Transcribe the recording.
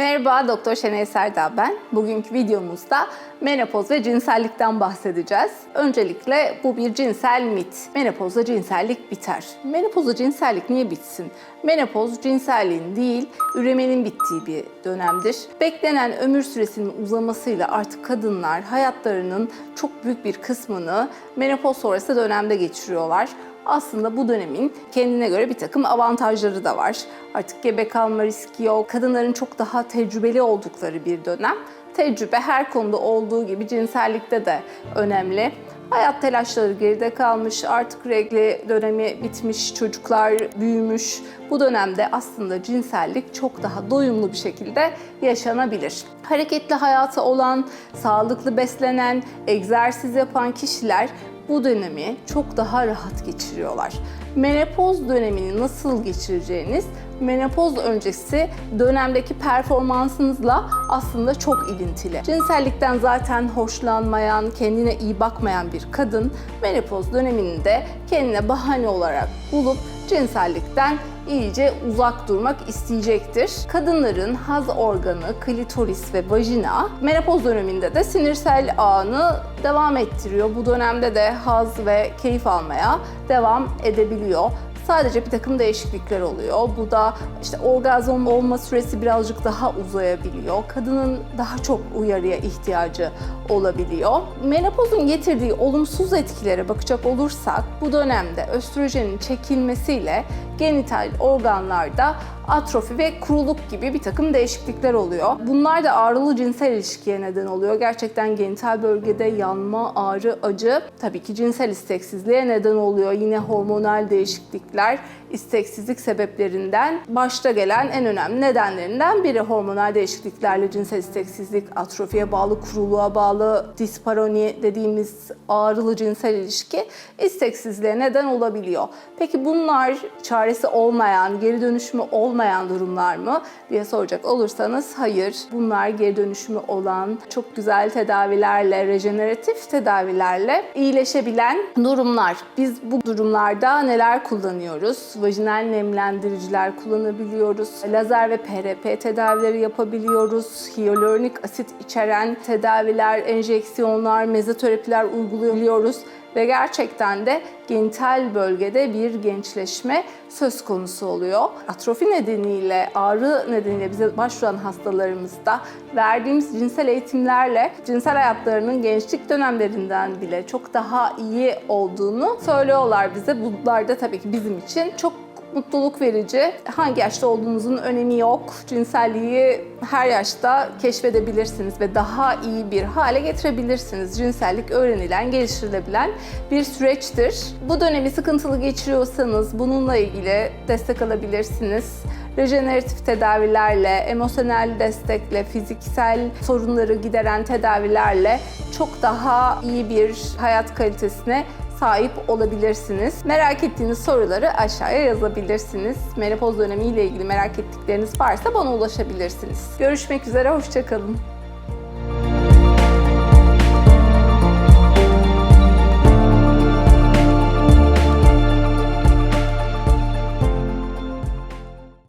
Merhaba, Doktor Şenay Serdar ben. Bugünkü videomuzda menopoz ve cinsellikten bahsedeceğiz. Öncelikle bu bir cinsel mit. Menopozda cinsellik biter. Menopozda cinsellik niye bitsin? Menopoz cinselliğin değil, üremenin bittiği bir dönemdir. Beklenen ömür süresinin uzamasıyla artık kadınlar hayatlarının çok büyük bir kısmını menopoz sonrası dönemde geçiriyorlar aslında bu dönemin kendine göre bir takım avantajları da var. Artık gebe kalma riski yok. Kadınların çok daha tecrübeli oldukları bir dönem. Tecrübe her konuda olduğu gibi cinsellikte de önemli. Hayat telaşları geride kalmış, artık regli dönemi bitmiş, çocuklar büyümüş. Bu dönemde aslında cinsellik çok daha doyumlu bir şekilde yaşanabilir. Hareketli hayatı olan, sağlıklı beslenen, egzersiz yapan kişiler bu dönemi çok daha rahat geçiriyorlar. Menopoz dönemini nasıl geçireceğiniz menopoz öncesi dönemdeki performansınızla aslında çok ilintili. Cinsellikten zaten hoşlanmayan, kendine iyi bakmayan bir kadın menopoz döneminde kendine bahane olarak bulup cinsellikten iyice uzak durmak isteyecektir. Kadınların haz organı, klitoris ve vajina menopoz döneminde de sinirsel ağını devam ettiriyor. Bu dönemde de haz ve keyif almaya devam edebiliyor sadece bir takım değişiklikler oluyor. Bu da işte orgazm olma süresi birazcık daha uzayabiliyor. Kadının daha çok uyarıya ihtiyacı olabiliyor. Menopozun getirdiği olumsuz etkilere bakacak olursak bu dönemde östrojenin çekilmesiyle genital organlarda atrofi ve kuruluk gibi bir takım değişiklikler oluyor. Bunlar da ağrılı cinsel ilişkiye neden oluyor. Gerçekten genital bölgede yanma, ağrı, acı tabii ki cinsel isteksizliğe neden oluyor. Yine hormonal değişiklikler isteksizlik sebeplerinden başta gelen en önemli nedenlerinden biri hormonal değişikliklerle cinsel isteksizlik, atrofiye bağlı, kuruluğa bağlı, disparoni dediğimiz ağrılı cinsel ilişki isteksizliğe neden olabiliyor. Peki bunlar çaresi olmayan, geri dönüşümü olmayan durumlar mı diye soracak olursanız hayır. Bunlar geri dönüşümü olan, çok güzel tedavilerle, rejeneratif tedavilerle iyileşebilen durumlar. Biz bu durumlarda neler kullanıyoruz? Vajinal nemlendiriciler kullanabiliyoruz. Lazer ve PRP tedavileri yapabiliyoruz. Hyaluronik asit içeren tedaviler, enjeksiyonlar, mezoterapiler uyguluyoruz ve gerçekten de genital bölgede bir gençleşme söz konusu oluyor. Atrofi nedeniyle, ağrı nedeniyle bize başvuran hastalarımızda verdiğimiz cinsel eğitimlerle cinsel hayatlarının gençlik dönemlerinden bile çok daha iyi olduğunu söylüyorlar bize. Bunlar da tabii ki bizim için çok mutluluk verici. Hangi yaşta olduğunuzun önemi yok. Cinselliği her yaşta keşfedebilirsiniz ve daha iyi bir hale getirebilirsiniz. Cinsellik öğrenilen, geliştirilebilen bir süreçtir. Bu dönemi sıkıntılı geçiriyorsanız bununla ilgili destek alabilirsiniz rejeneratif tedavilerle, emosyonel destekle, fiziksel sorunları gideren tedavilerle çok daha iyi bir hayat kalitesine sahip olabilirsiniz. Merak ettiğiniz soruları aşağıya yazabilirsiniz. Menopoz dönemi ile ilgili merak ettikleriniz varsa bana ulaşabilirsiniz. Görüşmek üzere, hoşçakalın.